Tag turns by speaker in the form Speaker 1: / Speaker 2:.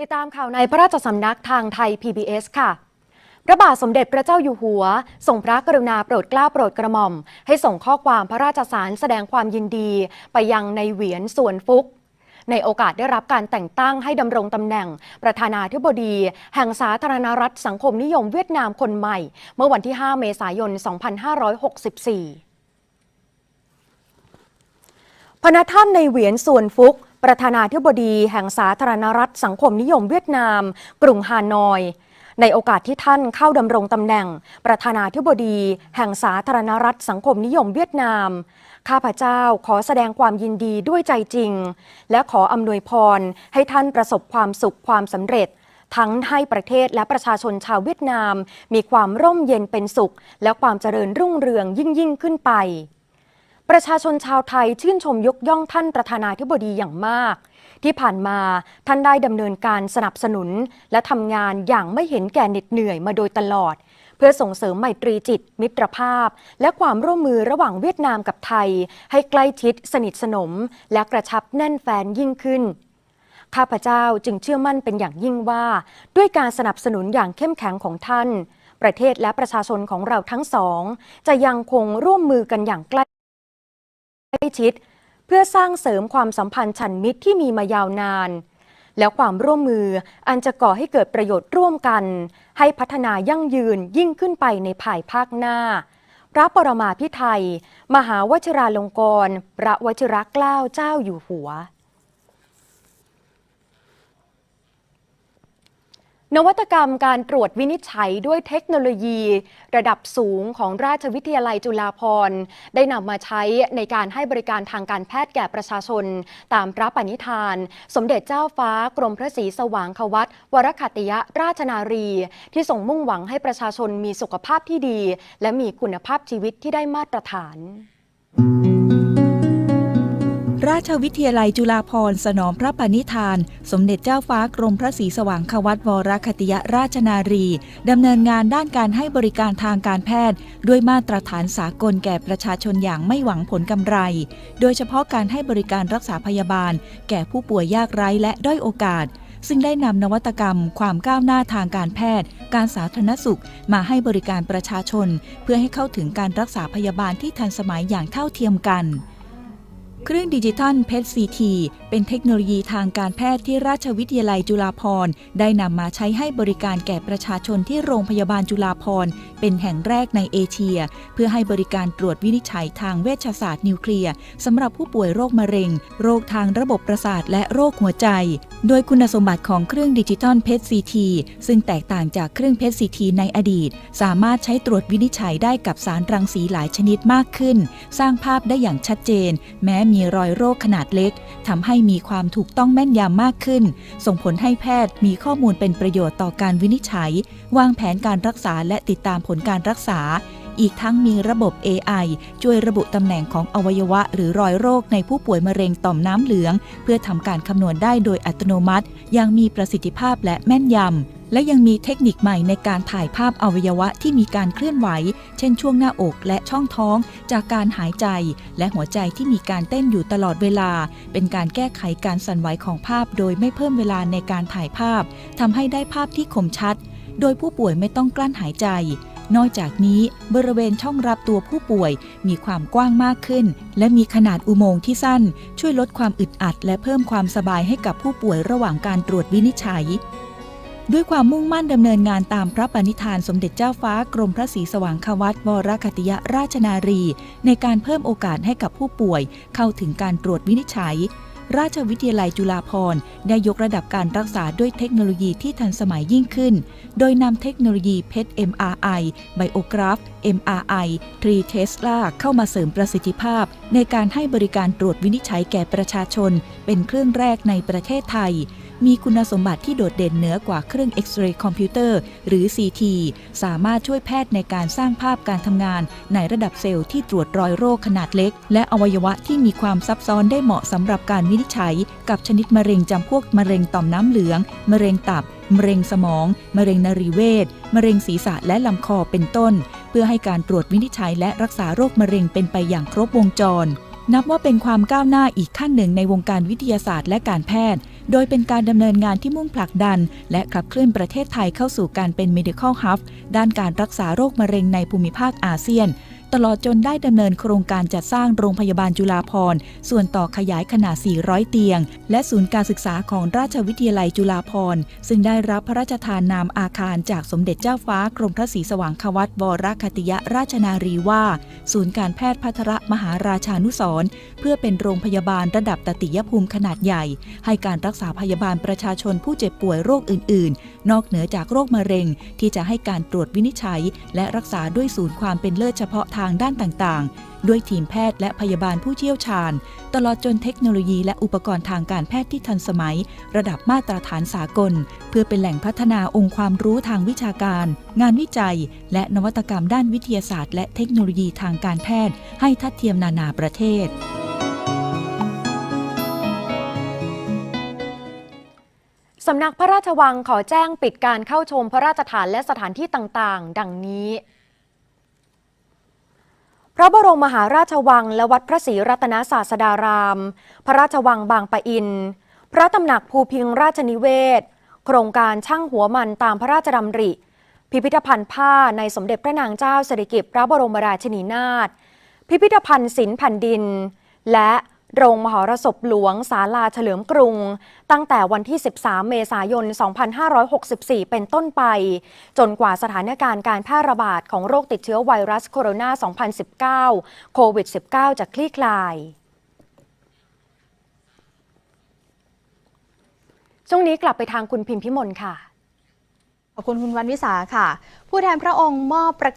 Speaker 1: ติดตามข่าวในพระราชสำนักทางไทย PBS ค่ะ พระบาทสมเด็จพระเจ้าอยู่หัวส่งพระกรุณาโปรดเกล้าโปรดกระหม่อม ให้ส่งข้อความพระราชสารแสดงความยินดี ไปยังในเหวียนส่วนฟุก ในโอกาสได้รับการแต่งตั้งให้ดำรงตำแหน่ง ประธานาธิบดี แห่งสาธารณรัฐสังคมนิยมเวียดนามคนใหม่ เมื่อวันที่ 5 เมษายน 2564พระท่านในเหวียนส่วนฟุก ประธานาธิบดีแห่งสาธารณรัฐสังคมนิยมเวียดนาม กรุงฮานอย ในโอกาสที่ท่านเข้าดำรงตำแหน่ง ประธานาธิบดี แห่งสาธารณรัฐสังคมนิยมเวียดนาม ข้าพเจ้าขอแสดงความยินดีด้วยใจจริง และขออำนวยพรให้ท่านประสบความสุขความสำเร็จ ทั้งให้ประเทศและประชาชนชาวเวียดนาม มีความร่มเย็นเป็นสุข และความเจริญรุ่งเรืองยิ่งยิ่งขึ้นไป ประชาชนชาวไทยชื่นชมยกย่องท่านประธานาธิบดีอย่างมาก ที่ผ่านมาท่านได้ดำเนินการสนับสนุน และทำงานอย่างไม่เห็นแก่เหน็ดเหนื่อยมาโดยตลอด เพื่อส่งเสริมไมตรีจิต มิตรภาพ และความร่วมมือระหว่างเวียดนามกับไทย ให้ใกล้ชิดสนิทสนม และกระชับแน่นแฟนยิ่งขึ้นข้าพเจ้าจึงเชื่อมั่นเป็นอย่างยิ่งว่า ด้วยการสนับสนุนอย่างเข้มแข็งของท่าน ประเทศและประชาชนของเราทั้งสอง จะยังคงร่วมมือกันอย่างใกล้ใกล้ชิด เพื่อสร้างเสริมความสัมพันธ์ฉันมิตรที่มีมายาวนาน แล้วความร่วมมืออันจะก่อให้เกิดประโยชน์ร่วมกัน ให้พัฒนายั่งยืนยิ่งขึ้นไปในภายภาคหน้า พระปรมาพิไทย มหาวชิราลงกรณพระวชิรเกล้าเจ้าอยู่หัว นวัตกรรมการตรวจวินิจฉัยด้วยเทคโนโลยี ระดับสูงของราชวิทยาลัยจุฬาภรณ์ได้นำมาใช้ในการให้บริการทางการแพทย์แก่ประชาชน ตามพระปณิธาน สมเด็จเจ้าฟ้ากรมพระศรีสว่างควัตวรคัติยราชนารี ที่ส่งมุ่งหวังให้ประชาชนมีสุขภาพที่ดี และมีคุณภาพชีวิตที่ได้มาตรฐาน
Speaker 2: ราชวิทยาลัยจุฬาภรณ์สนองพระปณิธาน สมเด็จเจ้าฟ้ากรมพระศรีสว่างควัตวรคติยราชนารี ดำเนินงานด้านการให้บริการทางการแพทย์ ด้วยมาตรฐานสากลแก่ประชาชนอย่างไม่หวังผลกำไร โดยเฉพาะการให้บริการรักษาพยาบาล แก่ผู้ป่วยยากไร้และด้อยโอกาสซึ่งได้นำนวัตกรรม ความก้าวหน้าทางการแพทย์ การสาธารณสุข มาให้บริการประชาชน เพื่อให้เข้าถึงการรักษาพยาบาลที่ทันสมัยอย่างเท่าเทียมกัน เครื่องดิจิทัลเพชซีทีเป็นเทคโนโลยีทางการแพทย์ที่ราชวิทยาลัยจุฬาภรณ์ได้นำมาใช้ให้บริการแก่ประชาชนที่โรงพยาบาลจุฬาภรณ์เป็นแห่งแรกในเอเชีย เพื่อให้บริการตรวจวินิจฉัยทางเวชศาสตร์นิวเคลียร์สำหรับผู้ป่วยโรคมะเร็ง โรคทางระบบประสาทและโรคหัวใจ โดยคุณสมบัติของเครื่องดิจิทัลเพชซีทีซึ่งแตกต่างจากเครื่องเพชซีทีในอดีต สามารถใช้ตรวจวินิจฉัยได้กับสารรังสีหลายชนิดมากขึ้น สร้างภาพได้อย่างชัดเจน แม้มีีรอยโรคขนาดเล็กทำให้มีความถูกต้องแม่นยำมากขึ้น ส่งผลให้แพทย์มีข้อมูลเป็นประโยชน์ต่อการวินิจฉัย วางแผนการรักษาและติดตามผลการรักษา อีกทั้งมีระบบ AI ช่วยระบุตำแหน่งของอวัยวะ หรือรอยโรคในผู้ป่วยมะเร็งต่อมน้ำเหลือง เพื่อทำการคำนวณได้โดยอัตโนมัติ อย่างมีประสิทธิภาพและแม่นยำ และยังมีเทคนิคใหม่ในการถ่ายภาพอวัยวะที่มีการเคลื่อนไหว เช่นช่วงหน้าอกและช่องท้องจากการหายใจ และหัวใจที่มีการเต้นอยู่ตลอดเวลา เป็นการแก้ไขการสั่นไหวของภาพ โดยไม่เพิ่มเวลาในการถ่ายภาพทำให้ได้ภาพที่คมชัด โดยผู้ป่วยไม่ต้องกลั้นหายใจนอกจากนี้บริเวณช่องรับตัวผู้ป่วยมีความกว้างมากขึ้น และมีขนาดอุโมงค์ที่สั้น ช่วยลดความอึดอัด และเพิ่มความสบายให้กับผู้ป่วยระหว่างการตรวจวินิจฉัย ด้วยความมุ่งมั่นดำเนินงานตามพระปณิธานสมเด็จเจ้าฟ้ากรมพระศรีสว่างควัตวรคติยราชนารี ในการเพิ่มโอกาสให้กับผู้ป่วย เข้าถึงการตรวจวินิจฉัย ราชวิทยาลัยจุฬาภรณ์ได้ยกระดับการรักษาด้วยเทคโนโลยีที่ทันสมัยยิ่งขึ้น โดยนำเทคโนโลยีเพชร MRI ไบโอกราฟ MRI 3 Tesla เข้ามาเสริมประสิทธิภาพ ในการให้บริการตรวจวินิจฉัยแก่ประชาชน เป็นเครื่องแรกในประเทศไทย มีคุณสมบัติที่โดดเด่นเหนือกว่าเครื่องเอ็กซเรย์คอมพิวเตอร์หรือ CT สามารถช่วยแพทย์ในการสร้างภาพการทำงาน ในระดับเซลล์ที่ตรวจรอยโรคขนาดเล็ก และอวัยวะที่มีความซับซ้อนได้เหมาะสำหรับการวินิจฉัย กับชนิดมะเร็งจำพวกมะเร็งต่อมน้ำเหลือง มะเร็งตับ มะเร็งสมอง มะเร็งนรีเวชมะเร็งศีรษะและลำคอเป็นต้น เพื่อให้การตรวจวินิจฉัย และรักษาโรคมะเร็งเป็นไปอย่างครบวงจรนับว่าเป็นความก้าวหน้าอีกขั้นหนึ่งในวงการวิทยาศาสตร์และการแพทย์ โดยเป็นการดำเนินงานที่มุ่งผลักดัน และขับเคลื่อนประเทศไทยเข้าสู่การเป็น medical hub ด้านการรักษาโรคมะเร็งในภูมิภาคอาเซียน ตลอดจนได้ดำเนินโครงการจัดสร้างโรงพยาบาลจุฬาภรณ์ส่วนต่อขยายขนาด 400 เตียง และศูนย์การศึกษาของราชวิทยาลัยจุฬาภรณ์ซึ่งได้รับพระราชทานนามอาคารจากสมเด็จเจ้าฟ้ากรมพระศรีสว่างควัตวรคติยราชนารีว่า ศูนย์การแพทย์พัทรมหาราชานุสร์เพื่อเป็นโรงพยาบาลระดับตติยภูมิขนาดใหญ่ ให้การรักษาพยาบาลประชาชนผู้เจ็บป่วยโรคอื่น ๆ นอกเหนือจากโรคมะเร็ง ที่จะให้การตรวจวินิจฉัย และรักษาด้วยศูนย์ความเป็นเลิศเฉพาะทางด้านต่างๆ ด้วยทีมแพทย์และพยาบาลผู้เชี่ยวชาญ ตลอดจนเทคโนโลยีและอุปกรณ์ทางการแพทย์ที่ทันสมัย ระดับมาตรฐานสากล เพื่อเป็นแหล่งพัฒนาองค์ความรู้ทางวิชาการ งานวิจัย และนวัตกรรมด้านวิทยาศาสตร์ และเทคโนโลยีทางการแพทย์ ให้ทัดเทียมนานาประเทศ
Speaker 1: สำนักพระราชวังขอแจ้งปิดการเข้าชมพระราชฐานและสถานที่ต่าง ๆ ดังนี้ พระบรมมหาราชวังและวัดพระศรีรัตนศาสดาราม พระราชวังบางปะอิน พระตำหนักภูพิงราชนิเวศ โครงการช่างหัวมันตามพระราชดำริ พิพิธภัณฑ์ผ้าในสมเด็จพระนางเจ้าสิริกิติ์พระบรมราชินีนาถ พิพิธภัณฑ์ศิลป์แผ่นดิน และ โรงมหรสพหลวงศาลาเฉลิมกรุง ตั้งแต่วันที่ 13 เมษายน 2564 เป็นต้นไป จนกว่าสถานการณ์การแพร่ระบาดของโรคติดเชื้อไวรัสโคโรนา 2019 โควิด -19 จะคลี่คลายช่วงนี้กลับไปทางคุณพิมพิมลค่ะ
Speaker 3: ขอบคุณคุณวันวิสาค่ะ ผู้แทนพระองค์มอบประ